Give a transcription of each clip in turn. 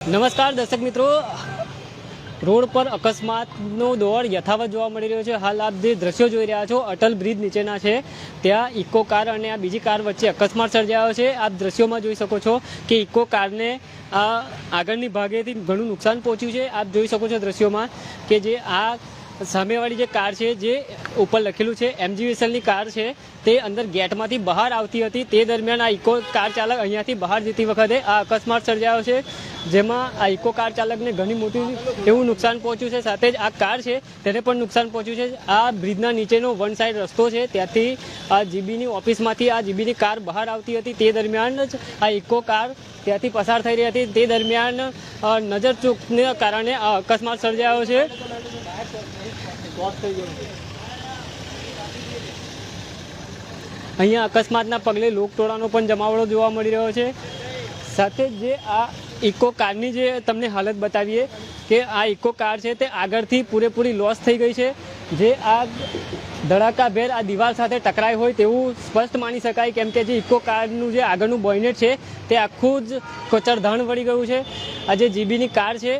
નમસ્કાર દર્શક મિત્રો. રોડ પર અકસ્માતનો દોર યથાવત જોવા મળી રહ્યો છે. હાલ આપ જે દ્રશ્યો જોઈ રહ્યા છો, અટલ બ્રિજ નીચેના છે. ત્યાં ઇકો કાર અને આ બીજી કાર વચ્ચે અકસ્માત સર્જાયો છે. આપ દ્રશ્યોમાં જોઈ શકો છો કે ઇકો કારને આ આગળની ભાગેથી ઘણું નુકસાન પહોંચ્યું છે. આપ જોઈ શકો છો દ્રશ્યોમાં કે જે આ સામેવાળી જે કાર છે, જે ઉપર લખેલું છે એમજીવીએસએલની કાર છે, તે અંદર ગેટમાંથી બહાર આવતી હતી. તે દરમિયાન આ ઇકો કાર ચાલક અહીંયાથી બહાર જતી વખતે આ અકસ્માત સર્જાયો છે, જેમાં આ ઇકો કાર ચાલકને ઘણી મોટું એવું નુકસાન પહોંચ્યું છે. સાથે જ આ કાર છે, તેને પણ નુકસાન પહોંચ્યું છે. આ બ્રિજના નીચેનો વન સાઈડ રસ્તો છે. ત્યાંથી આ જીબીની ઓફિસમાંથી આ જીબીની કાર બહાર આવતી હતી. તે દરમિયાન જ આ ઇકો કાર ત્યાંથી પસાર થઈ રહી હતી. તે દરમિયાન નજર ચૂકને કારણે આ અકસ્માત સર્જાયો છે. અહીંયા અકસ્માતના પગલે લોકટોળાનો પણ જમાવડો જોવા મળી રહ્યો છે. સાથે જ આ ઇકો કારની જે તમને હાલત બતાવીએ કે આ ઇકો કાર છે તે આગળથી પૂરેપૂરી લોસ થઈ ગઈ છે. જે આ ધડાકાભેર આ દિવાલ સાથે ટકરાઈ હોય તેવું સ્પષ્ટ માની શકાય કેમ કે જે ઇકો કારનું જે આગળનું બોયનેટ છે તે આખું જ કચરધણ વળી ગયું છે. આ જે જીબીની કાર છે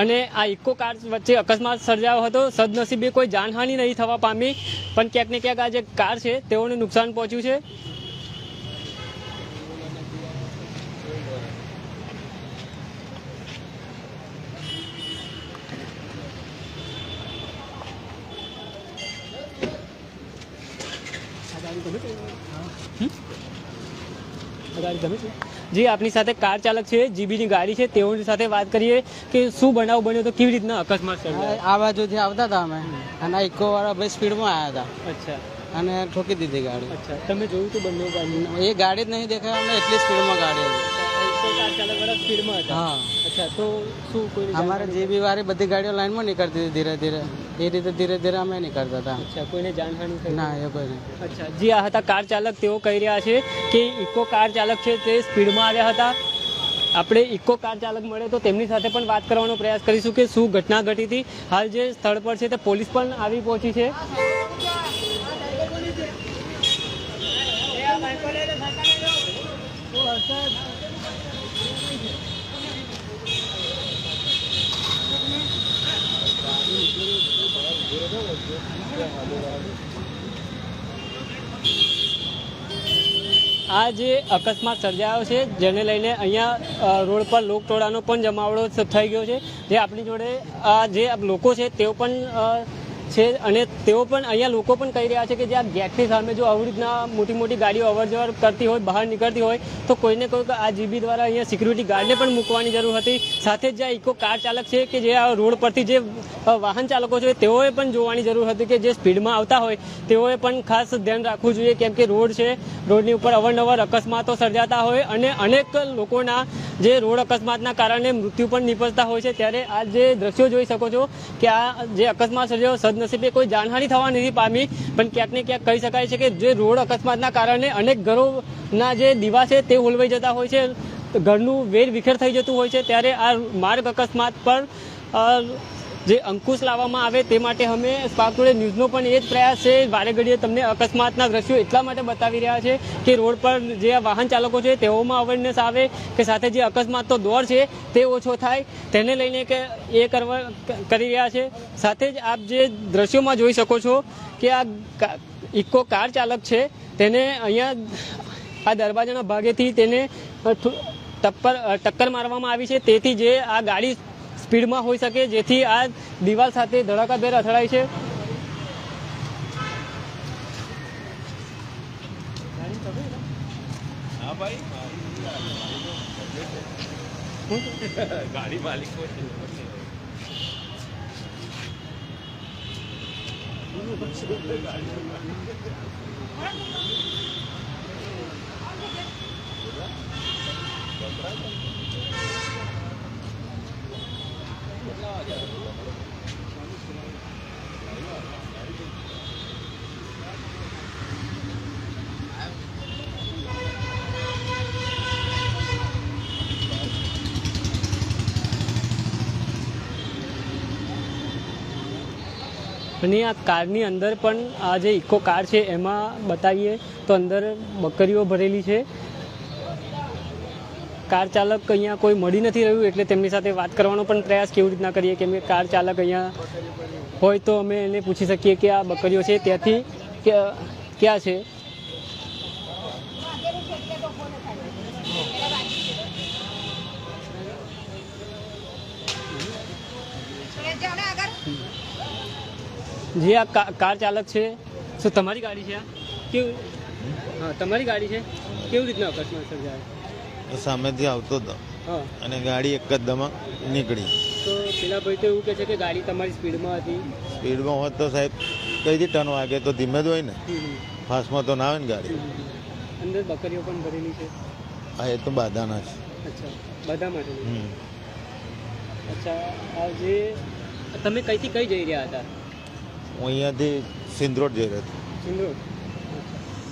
અને આ ઇકો કાર વચ્ચે અકસ્માત સર્જાયો હતો. સદનસીબે કોઈ જાનહાનિ નહીં થવા પામી, પણ ક્યાંક ને ક્યાંક આ જે કાર છે, તેઓને નુકસાન પહોંચ્યું છે. જી આપની સાથે કાર ચાલક છે જીબીની ગાડી છે તેઓની સાથે વાત કરીએ કે શું બનાવ બન્યો તો કેવી રીતના અકસ્માત આ બાજુથી આવતા હતા અમે. અને ઇકો વાળા ભાઈ સ્પીડમાં આવ્યા હતા. અચ્છા. અને ઠોકી દીધી ગાડી. અચ્છા. તમે જોયું તો બંને ગાડી? એ ગાડી જ નહીં દેખાય અમને એટલી સ્પીડમાં ગાડી હતી. કાર ચાલક વાળા સ્પીડમાં હતા. હા. અચ્છા તો શું અમારે જીબી વારે બધી ગાડીઓ લાઈનમાં નીકળતી હતી ધીરે ધીરે. એ રીતે ધીરે ધીરે અમે નીકળતા હતા. અચ્છા કોઈને જાનહાનિ થઈ? ના એ કોઈ નહીં. અચ્છા જી આ હતા કાર ચાલક. તેઓ કહી રહ્યા છે કે ઇકો કાર ચાલક છે તે સ્પીડમાં આવ્યા હતા. આપણે ઇકો કાર ચાલક મળે તો તેમની સાથે પણ વાત કરવાનો પ્રયાસ કરીશું કે શું ઘટના ઘટી હતી. હાલ જે સ્થળ પર છે તે પોલીસ પણ આવી પહોંચી છે. આ જે અકસ્માત સર્જાયો છે, જેને લઈને અહીંયા રોડ પર લોકટોળાનો પણ જમાવડો થઈ ગયો છે. જે આપણી જોડે, આ જે લોકો છે, તેઓ પણ છે અને તેઓ પણ અહીંયા લોકો પણ કહી રહ્યા છે કે જે આ ગેટની સામે જો આવી રીતના મોટી મોટી ગાડીઓ અવર કરતી હોય, બહાર નીકળતી હોય, તો કોઈને કોઈક આ જીબી દ્વારા અહીંયા સિક્યુરિટી ગાર્ડને પણ મૂકવાની જરૂર હતી. સાથે જ જે ઇકો કાર ચાલક છે કે જે આ રોડ પરથી જે વાહન ચાલકો છે, તેઓએ પણ જોવાની જરૂર હતી કે જે સ્પીડમાં આવતા હોય, તેઓએ પણ ખાસ ધ્યાન રાખવું જોઈએ કેમ કે રોડ છે, રોડની ઉપર અવારનવાર અકસ્માતો સર્જાતા હોય અને અનેક લોકોના જે રોડ અકસ્માતના કારણે મૃત્યુ પણ નિપજતા હોય છે. ત્યારે આ જે દ્રશ્યો જોઈ શકો છો કે આ જે અકસ્માત સર્જાયો સદનસીબે કોઈ જાનહાનિ થવા નથી પામી, પણ ક્યાંક ને ક્યાંક કહી શકાય છે કે જે રોડ અકસ્માતના કારણે અનેક ઘરોના જે દીવા છે તે ઓલવાઈ જતા હોય છે, ઘરનું વેર વિખેર થઈ જતું હોય છે, ત્યારે આ માર્ગ અકસ્માત પર જે અંકુશ લાવવામાં આવે તે માટે અમે સ્પાર્ક ટુડે ન્યૂઝનો પણ એ જ પ્રયાસ છે. વારે ઘડીએ તમને અકસ્માતના દ્રશ્યો એટલા માટે બતાવી રહ્યા છે કે રોડ પર જે વાહન ચાલકો છે તેઓમાં અવેરનેસ આવે કે સાથે જે અકસ્માતનો દોર છે તે ઓછો થાય. તેને લઈને કે એ કરવા કરી રહ્યા છે. સાથે જ આપ જે દ્રશ્યોમાં જોઈ શકો છો કે આ ઇકો કાર ચાલક છે તેને અહીંયા આ દરવાજાના ભાગેથી તેને ટપ્પર ટક્કર મારવામાં આવી છે. તેથી જે આ ગાડી સ્પીડમાં હોઈ શકે જેથી આ દિવાલ સાથે ધડાકાભેર અથડાય છે. અને આ કારની અંદર પણ આ જે ઇકો કાર છે, એમાં બતાવીએ તો અંદર બકરીઓ ભરેલી છે. કાર ચાલક અહીંયા કોઈ મળી નથી રહ્યું એટલે તેમની સાથે વાત કરવાનો પણ પ્રયાસ કેવી રીતના કરીએ કેમ કે કાર ચાલક અહીંયા હોય તો અમે એને પૂછી શકીએ કે આ બકરીઓ છે, ત્યાંથી ક્યાં છે? જે આ કાર ચાલક છે, શું તમારી ગાડી છે આ? કેવું? હા, તમારી ગાડી છે? કેવી રીતના અકસ્માત સર્જાયો? સામેથી આવતો હતો. અને ગાડી એક જ દમા નીકળી. તો પેલા ભાઈ તો એવું કહે છે કે ગાડી તમારી સ્પીડમાં હતી. સ્પીડમાં હોત તો સાહેબ કઈથી ટર્ન વાગે તો ધીમે જ હોય ને. ફાસ્ટમાં તો ના આવે ને ગાડી. અંદર બકરીઓ પણ ભરેલી છે? હા એ તો બાધાના છે. અચ્છા બધા માટે. અચ્છા આજે તમે કઈથી કઈ જઈ રહ્યા હતા? હું અહીંયાથી સિંદરોડ જઈ રહ્યો હતો. સિંદૂર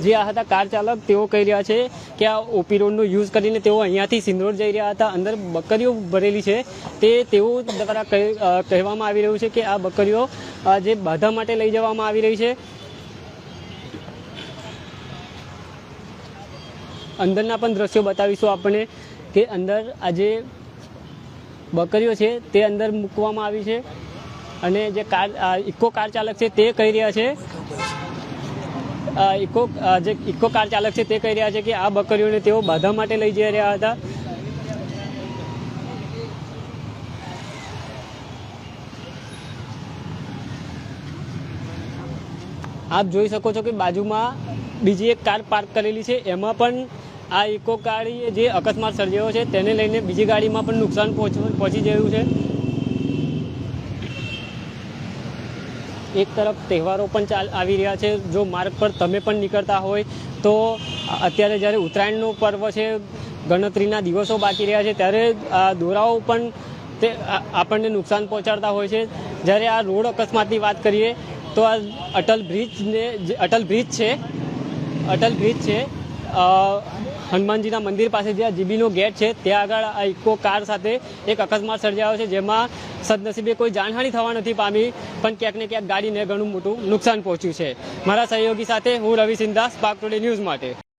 જે આ હતા કાર ચાલક, તેઓ કહી રહ્યા છે કે આ ઓપી રોડનો યુઝ કરીને તેઓ અહીંયાથી સિંદરોડ જઈ રહ્યા હતા. અંદર બકરીઓ ભરેલી છે. તે તેઓ દ્વારા કહે- કહેવામાં આવી રહ્યું છે કે આ બકરીઓ જે બાધા માટે લઈ જવામાં આવી રહી છે. અંદરના પણ દ્રશ્યો બતાવીશું આપણે કે અંદર આ જે બકરીઓ છે તે અંદર મૂકવામાં આવી છે. અને જે કાર ઇકો કાર ચાલક છે તે કહી રહ્યા છે ઇકો જે ઇકો કાર ચાલક છે તે કહી રહ્યા છે કે આ બકરીઓને તેઓ બાધા માટે લઈ જઈ રહ્યા હતા. આપ જોઈ શકો છો કે બાજુમાં બીજી એક કાર પાર્ક કરેલી છે. એમાં પણ આ ઇકો ગાડી જે અકસ્માત સર્જાયો છે, તેને લઈને બીજી ગાડીમાં પણ નુકસાન પહોંચ- પહોંચી ગયું છે. એક તરફ તહેવારો પણ ચાલ, આવી રહ્યા છે. જો માર્ગ પર તમે પણ નીકળતા હોય તો અત્યારે જ્યારે ઉત્તરાયણનો પર્વ છે, ગણતરીના દિવસો બાકી રહ્યા છે, ત્યારે આ દોરાઓ પણ તે આપણને નુકસાન પહોંચાડતા હોય છે. જ્યારે આ રોડ અકસ્માતની વાત કરીએ તો આ અટલ બ્રિજને અટલ બ્રિજ છે, અટલ બ્રિજ છે હનુમાનજીના મંદિર પાસે જે આ જીબીનો ગેટ છે, ત્યાં આગળ આ ઇકો કાર સાથે એક અકસ્માત સર્જાયો છે, જેમાં સદનસીબે કોઈ જાનહાની થવા નથી પામી, પણ ક્યાંક ને ક્યાંક ગાડીને ઘણું મોટું નુકસાન પહોંચ્યું છે. મારા સહયોગી સાથે હું Ravi Sindha Spark Today News માટે.